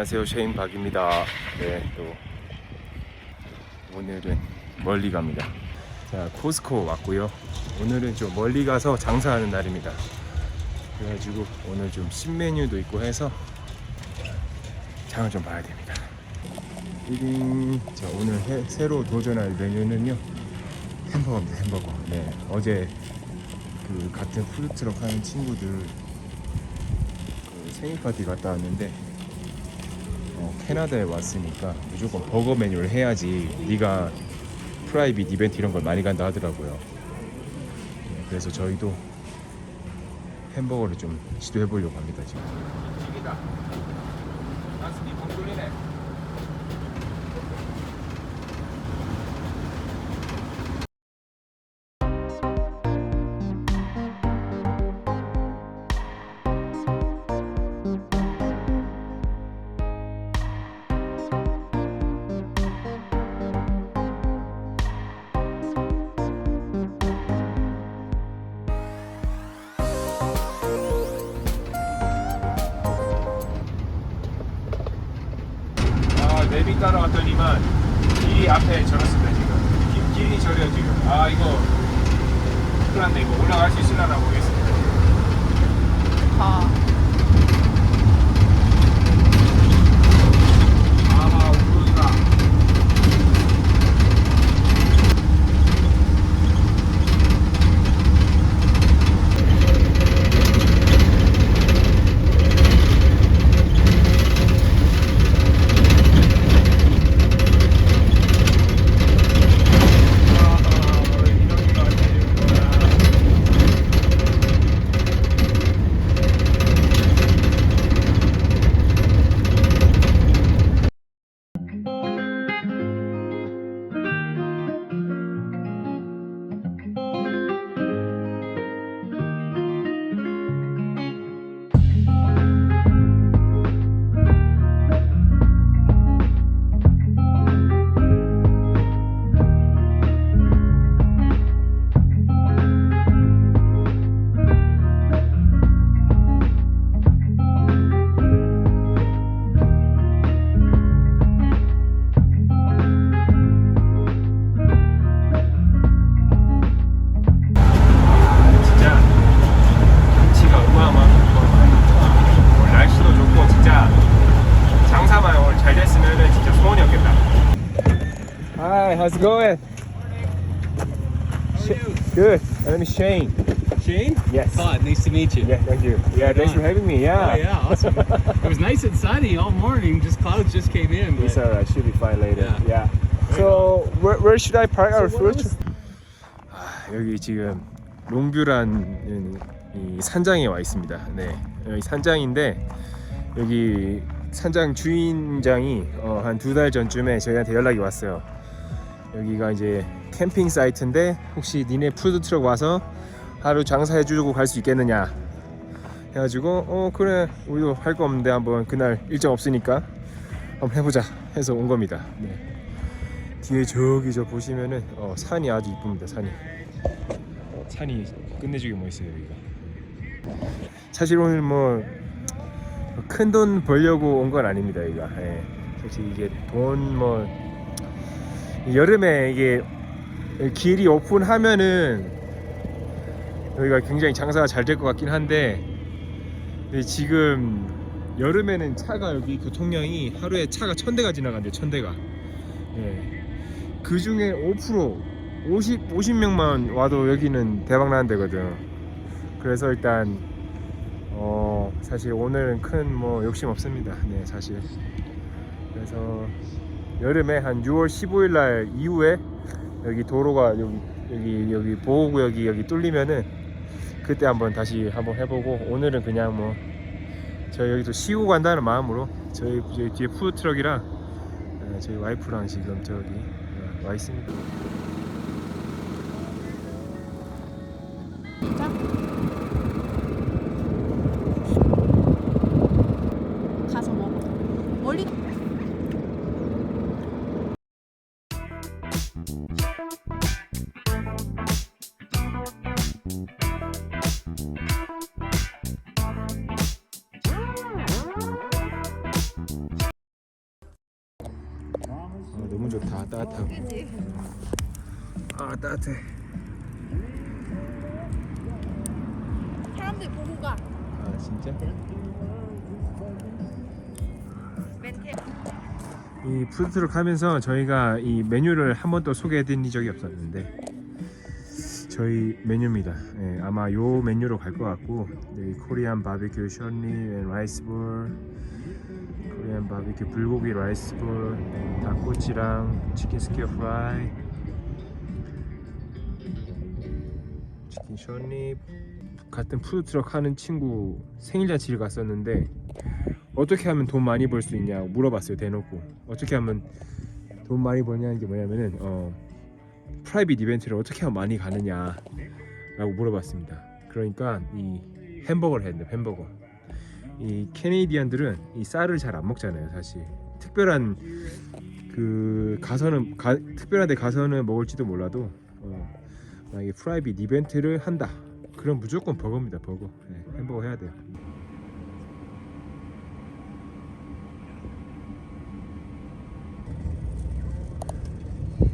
안녕하세요 쉐인 박입니다. 네, 또 오늘은 멀리 갑니다. 자, 코스코 왔고요. 오늘은 좀 멀리 가서 장사하는 날입니다. 그래가지고 오늘 좀 신메뉴도 있고 해서 장을 좀 봐야 됩니다. 자, 오늘 해- 새로 도전할 메뉴는요 햄버거입니다. 햄버거. 네, 어제 그 같은 푸드트럭 하는 친구들 그 생일 파티 갔다 왔는데 어, 캐나다에 왔으니까 무조건 버거 메뉴를 해야지 네가 프라이빗 이벤트 이런 걸 많이 간다 하더라고요. 네, 그래서 저희도 햄버거를 좀 시도해 보려고 합니다 지금. How's it going? Good. My name is Shane. Shane? Yes. Hi, nice to meet you. Yeah, thank you. Yeah, thanks for having me. Yeah. Oh, yeah, awesome. it was nice and sunny all morning. Just clouds just came in. But It's alright. Should be fine later. Yeah. So where, where should I park our what food? 아, 여기 지금 롱뷰라는 이 산장에 와 있습니다. 네, 여기 산장인데 여기 산장 주인장이 어, 한두 달 전쯤에 저희한테 연락이 왔어요. 여기가 이제 캠핑 사이트인데 혹시 니네 푸드 트럭 와서 하루 장사해 주고 갈 수 있겠느냐 해가지고 어 그래 우리도 할 거 없는데 한번 그날 일정 없으니까 한번 해보자 해서 온 겁니다. 네. 뒤에 저기 저 보시면은 어, 산이 아주 이쁩니다. 산이 어, 산이 끝내주게 멋있어요 여기가. 사실 오늘 뭐 큰 돈 벌려고 온 건 아닙니다 여기가. 예. 솔직히 이게 돈뭐 여름에 이게 길이 오픈하면은 여기가 굉장히 장사가 잘 될 것 같긴 한데 지금 여름에는 차가 여기 교통량이 하루에 차가 천 대가 지나간대요 천 대가. 예. 그 중에 5% 50 50명만 와도 여기는 대박 나는 데거든. 그래서 일단 어 사실 오늘은 큰 뭐 욕심 없습니다. 네 사실. 그래서 여름에 한 6월 15일 날 이후에 여기 도로가 여기 여기 여기 보호구역이 여기 뚫리면은 그때 한번 다시 한번 해보고 오늘은 그냥 뭐 저희 여기서 쉬고 간다는 마음으로 저희, 저희 뒤에 푸드 트럭이랑 어, 저희 와이프랑 지금 저기 어, 와 있습니다. 따뜻하고? 아 따뜻해 사람들 보고 가. 아 진짜? 멘트. 이 푸드트럭 하면서 저희가 이 메뉴를 한 번도 소개해드린 적이 없었는데 저희 메뉴입니다. 예, 아마 요 메뉴로 갈 것 같고 네, 코리안 바비큐 앤 라이스볼 코리안 바비큐 불고기 라이스볼 닭꼬치랑 치킨 스퀘어 프라이 치킨 션리 같은 푸드트럭 하는 친구 생일잔치를 갔었는데 어떻게 하면 돈 많이 벌 수 있냐고 물어봤어요 대놓고. 어떻게 하면 돈 많이 버냐는 게 뭐냐면은 어 프라이빗 이벤트를 어떻게 하면 많이 가느냐 라고 물어봤습니다. 그러니까 이 햄버거를 했는데 햄버거 이 캐네디언들은 이 쌀을 잘 안 먹잖아요 사실. 특별한 그 가서는 가, 특별한 데 가서는 먹을지도 몰라도 어, 만약에 프라이빗 이벤트를 한다. 그럼 무조건 버거입니다 버거. 네, 햄버거 해야 돼요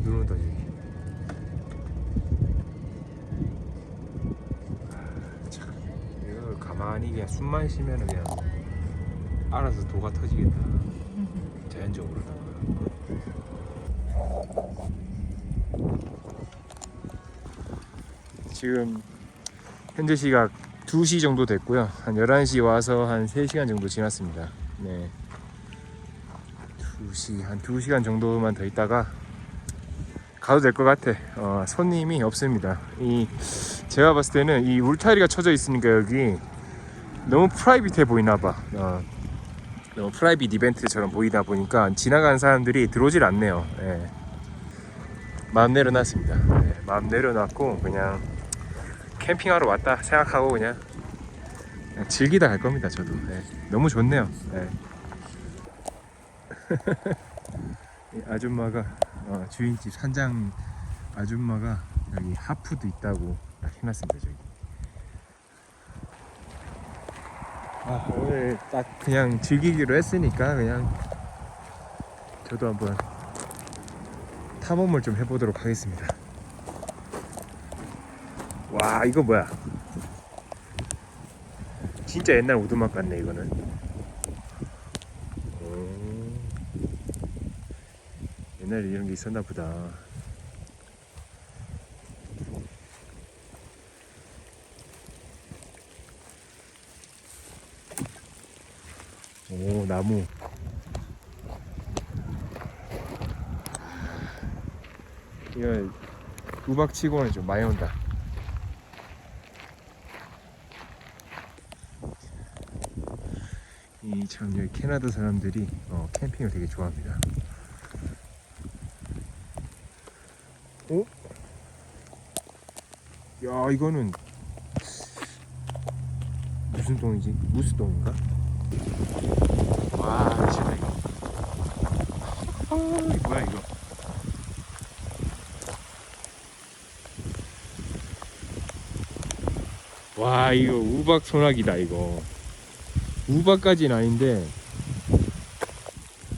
눈 온다 여기 참 이거 가만히 그냥 숨만 쉬면 그냥 알아서 도가 터지겠다. 자연적으로 지금 현재 시각 2시 정도 됐고요. 한 11시 와서 한 3시간 정도 지났습니다. 네. 2시 한 2시간 정도만 더 있다가 가도 될 것 같아. 어, 손님이 없습니다. 이 제가 봤을 때는 이 울타리가 쳐져 있으니까 여기 너무 프라이빗해 보이나 봐. 어, 너무 프라이빗 이벤트처럼 보이다 보니까 지나가는 사람들이 들어오질 않네요. 예. 마음 내려놨습니다. 예, 마음 내려놨고 그냥 캠핑하러 왔다 생각하고 그냥, 그냥 즐기다 갈 겁니다. 저도 예. 너무 좋네요. 예. 이 아줌마가 어, 주인집 산장 아줌마가 여기 하프도 있다고 딱 해놨습니다 저기. 아 오늘 딱 그냥 즐기기로 했으니까 그냥 저도 한번 탐험을 좀 해보도록 하겠습니다. 와 이거 뭐야? 진짜 옛날 오두막 같네 이거는. 오. 옛날에 이런 게 있었나 보다. 오, 나무. 이거 우박치고는 좀 많이 온다. 이참 여기 캐나다 사람들이 어, 캠핑을 되게 좋아합니다. 어? 야 이거는 무슨 똥이지? 무스똥인가? 와 미쳤다 이거. 아 이거 뭐야 이거? 와 이거 우박 소나기다 이거. 우박까지는 아닌데.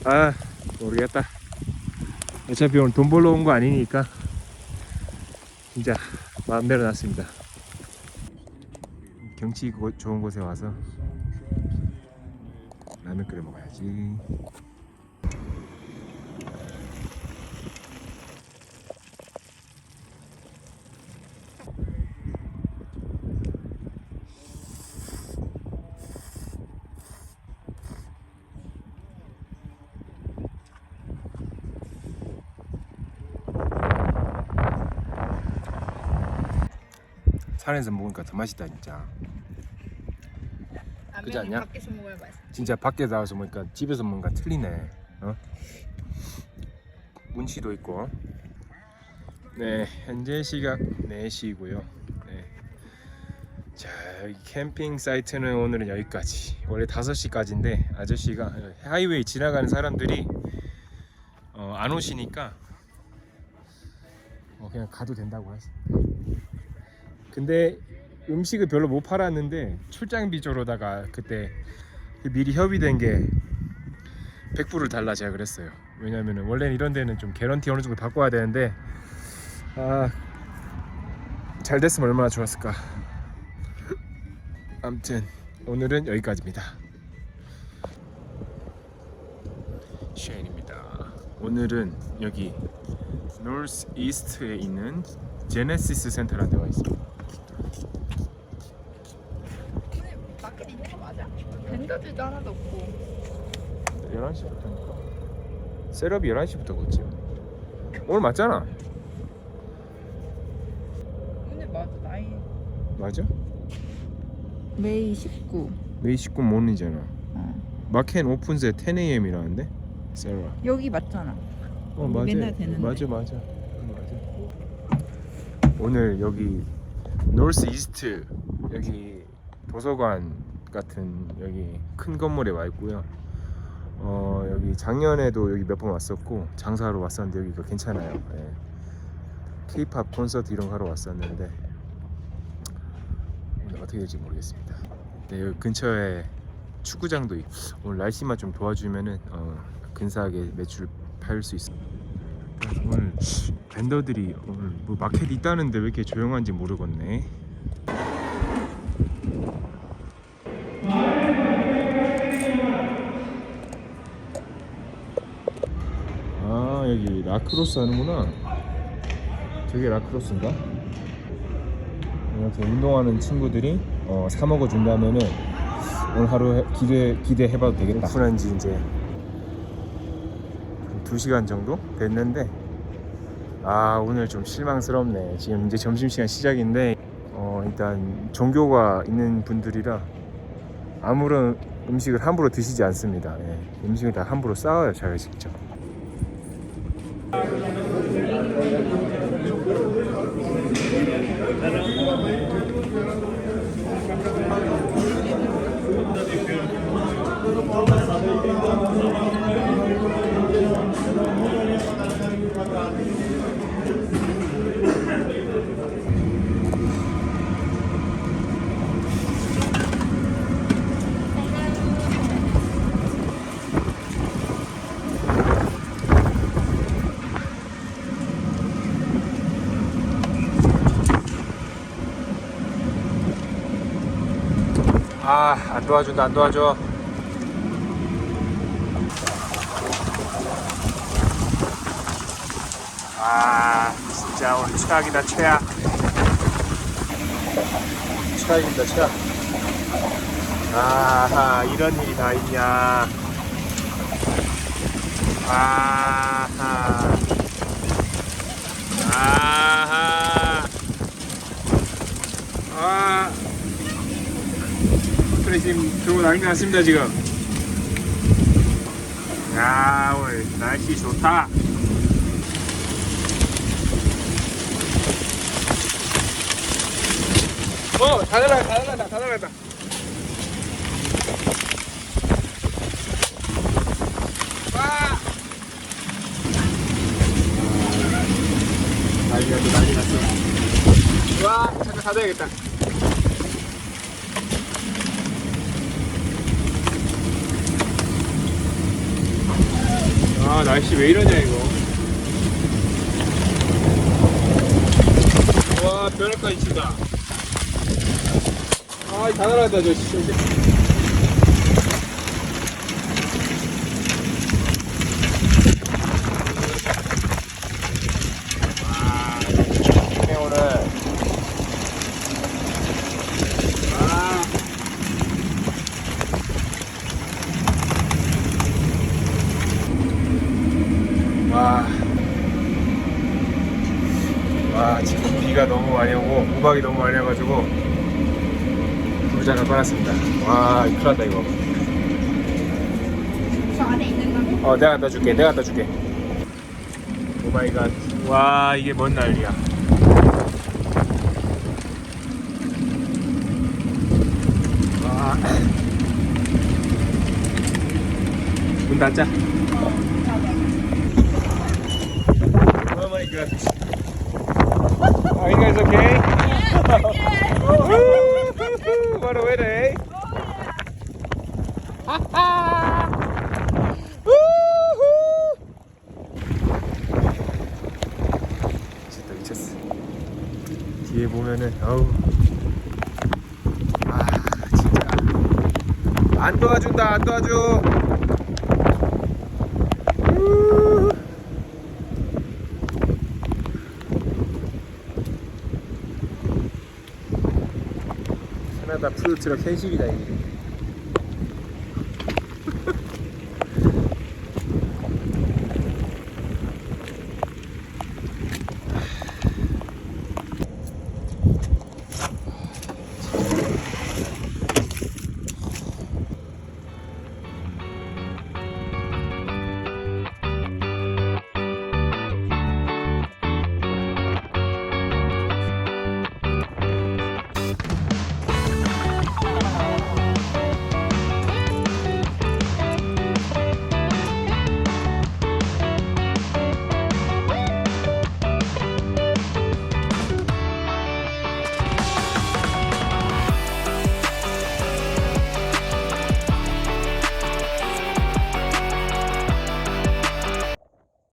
아 모르겠다. 어차피 오늘 돈 벌러 온 거 아니니까. 진짜 마음대로 났습니다. 경치 고- 좋은 곳에 와서 라면 끓여 먹어야지. 산에서 먹으니까 더 맛있다 진짜. 그지 않냐? 밖에서 먹어야 맛있어. 진짜 밖에 나와서 먹으니까 집에서 먹으니까 틀리네. 어? 운치도 있고. 네, 현재 시각 4시고요. 네. 자, 여기 캠핑 사이트는 오늘은 여기까지. 원래 5시까지인데 아저씨가 하이웨이 지나가는 사람들이 어, 안 오시니까 어, 그냥 가도 된다고 했습니다. 근데 음식을 별로 못 팔았는데 출장 비조로다가 그때 미리 협의된 게 100불을 달라 제가 그랬어요. 왜냐면은 원래는 이런 데는 좀 개런티 어느 정도 바꿔야 되는데 아, 잘 됐으면 얼마나 좋았을까. 아무튼 오늘은 여기까지입니다. 쉐인입니다. 오늘은 여기 노스 이스트에 있는 제네시스 센터라는 데가 있습니다. 오늘 마켓 있는 거 맞아? 벤더들도 하나도 없고. 11시부터니까. 셋업이 11시부터 걷지. 오늘 맞잖아. 오늘 맞아 나이 맞아? 메이 19 메이 19 모닝이잖아. 어. 마켓 오픈세 10am이라는데? 세라 여기 맞잖아. 어 맞아. 맨날 되는데. 맞아 맞아. 맞아. 오늘 여기 노스 이스트 여기 도서관 같은 여기 큰 건물에 와 있고요 어 여기 작년에도 여기 몇 번 왔었고 장사하러 왔었는데 여기가 괜찮아요 예. K-팝 콘서트 이런 거 하러 왔었는데 오늘 어떻게 될지 모르겠습니다 네, 여기 근처에 축구장도 있고 오늘 날씨만 좀 도와주면은 어, 근사하게 매출 팔 수 있어. 오늘 vendor들이 오늘 뭐 마켓 있다는데 왜 이렇게 조용한지 모르겠네. 아 여기 라크로스 하는구나. 저게 라크로스인가? 이렇게 운동하는 친구들이 어, 사 먹어 준다면은 오늘 하루 해- 기대 기대해봐도 되겠다. 오픈한 지 이제 2시간 정도 됐는데 아 오늘 좀 실망스럽네. 지금 이제 점심시간 시작인데 어, 일단 종교가 있는 분들이라 아무런 음식을 함부로 드시지 않습니다. 예. 음식을 다 함부로 싸워요, 자기가 직접. Thank you. 아, 안 도와준다, 안 도와줘. 아, 진짜 오늘 최악이다, 최악. 최악입니다, 최악. 아하, 이런 일이 다 있냐. 아하. 아하. 그래 지금 들고 난리 났습니다 지금 야 오늘 날씨 좋다 어! 다 날아가 다 날아간다 다 날아간다 와! 잠깐 닫아야겠다 아 날씨 왜 이러냐 이거 와 벼락까지 친다 아다 날아간다 저 씨. 와 좋네 오늘 아 와. 와, 지금 비가 너무 우박이 너무 많이 와가지고, 부장을 빨았습니다. 와, 큰일 났다, 이거. 저 안에 있는 거 어, 내가 갖다 줄게, 내가 갖다 줄게. 오 마이 갓. 와, 이게 뭔 난리야. 와. 문 닫자. Oh god. Are you guys okay? what a winner, eh? Oh, yeah. 진짜 미쳤어. 뒤에 보면은 아우 아 진짜 안 도와준다 안 도와줘. 캐나다 푸드트럭 현실이다 이게